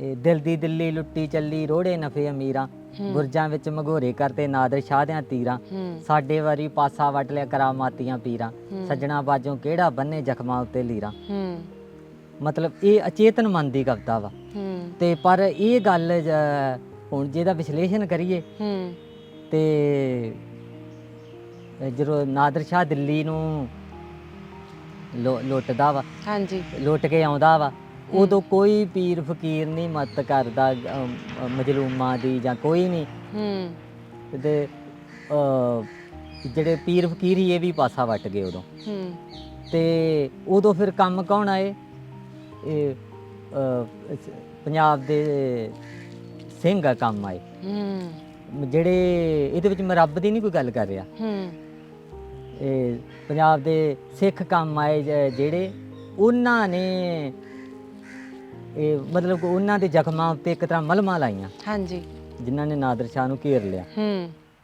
ਇਹ ਦਿਲ ਦੀ ਦਿੱਲੀ ਲੁੱਟੀ ਚੱਲੀ ਰੋੜੇ ਨਫੇ ਅਮੀਰਾਂ। ਬੁਰਜਾਂ ਵਿੱਚ ਮਗੋਰੇ ਕਰਤੇ ਨਾਦਰ ਸ਼ਾਹ ਦਿਆਂ ਤੀਰਾਂ ਸਾਡੇ ਵਾਰੀ ਪਾਸਾ ਵਟ ਲਿਆ ਕਰਾਮਾਤੀਆਂ ਪੀਰਾਂ। ਸੱਜਣਾ ਬਾਜੋਂ ਕਿਹੜਾ ਬੰਨੇ ਜ਼ਖਮਾਂ ਉੱਤੇ ਲੀਰਾਂ। ਮਤਲਬ ਇਹ ਅਚੇਤਨ ਮਨ ਦੀ ਕਵਿਤਾ ਵਾ। ਤੇ ਪਰ ਇਹ ਗੱਲ ਹੁਣ ਜੇ ਦਾ ਵਿਸ਼ਲੇਸ਼ਣ ਕਰੀਏ। ਤੇ ਜਦੋਂ ਨਾਦਰ ਸ਼ਾਹ ਦਿੱਲੀ ਨੂੰ ਲੁੱਟਦਾ ਵਾ। ਹਾਂਜੀ। ਲੁੱਟ ਕੇ ਆਉਂਦਾ ਵਾ। ਉਦੋਂ ਕੋਈ ਪੀਰ ਫਕੀਰ ਨਹੀਂ ਮਦਦ ਕਰਦਾ ਅਮ, ਮਜਲੂਮਾਂ ਦੀ ਜਾਂ ਕੋਈ ਨਹੀਂ ਹੂੰ। ਤੇ ਅ, ਜਿਹੜੇ ਪੀਰ ਫਕੀਰ ਹੀ ਇਹ ਵੀ ਪਾਸਾ ਵੱਟ ਗਏ ਉਦੋਂ। ਹੂੰ। ਤੇ ਉਦੋਂ ਫਿਰ ਕੰਮ ਕੌਣ ਆਏ? ਇਹ ਅ, ਸ- ਪੰਜਾਬ ਦੇ ਸਿੰਘ ਆ ਕੰਮ ਆਏ। ਹੂੰ। ਜਿਹੜੇ ਇਹਦੇ ਵਿੱਚ ਮੈਂ ਰੱਬ ਦੀ ਨਹੀਂ ਕੋਈ ਗੱਲ ਕਰ ਰਿਹਾ। ਹੂੰ। ਇਹ ਪੰਜਾਬ ਦੇ ਸਿੱਖ ਕੰਮ ਆਏ ਜ- ਜਿਹੜੇ ਉਹਨਾਂ ਨੇ ਇਹ ਮਤਲਬ ਕਿ ਉਹਨਾਂ ਦੇ ਜ਼ਖਮਾਂ ਉੱਤੇ ਇੱਕ ਤਰ੍ਹਾਂ ਮਲਮਾਂ ਲਾਈਆਂ ਹਾਂਜੀ। ਜਿਨ੍ਹਾਂ ਨੇ ਨਾਦਰ ਸ਼ਾਹ ਨੂੰ ਘੇਰ ਲਿਆ। ਹੂੰ।